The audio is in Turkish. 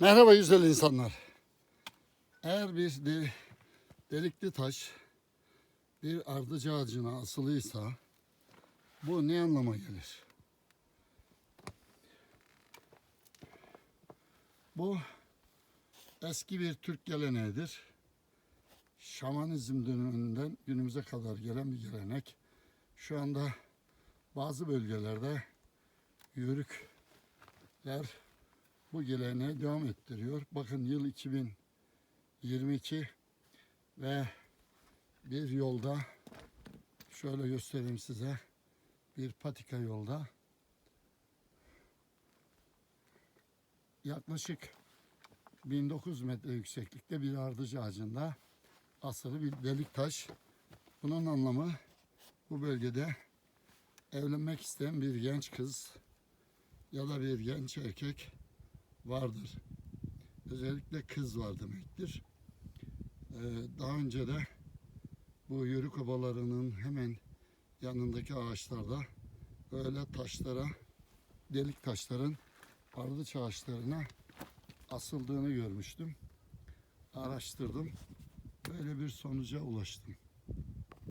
Merhaba güzel insanlar. Eğer bir de, delikli taş bir ardıcı ağacına asılıysa bu ne anlama gelir? Bu eski bir Türk geleneğidir. Şamanizm döneminden günümüze kadar gelen bir gelenek. Şu anda bazı bölgelerde yörükler bu geleneği devam ettiriyor. Bakın yıl 2022 ve bir yolda şöyle göstereyim size bir patika yolda yaklaşık 1900 metre yükseklikte bir ardıç ağacında asılı bir delik taş. Bunun anlamı bu bölgede evlenmek isteyen bir genç kız ya da bir genç erkek vardır. Özellikle kız var demektir. Ee, daha önce de bu yörük obalarının hemen yanındaki ağaçlarda böyle taşlara, delik taşların ardıç ağaçlarına asıldığını görmüştüm. Araştırdım. Böyle bir sonuca ulaştım.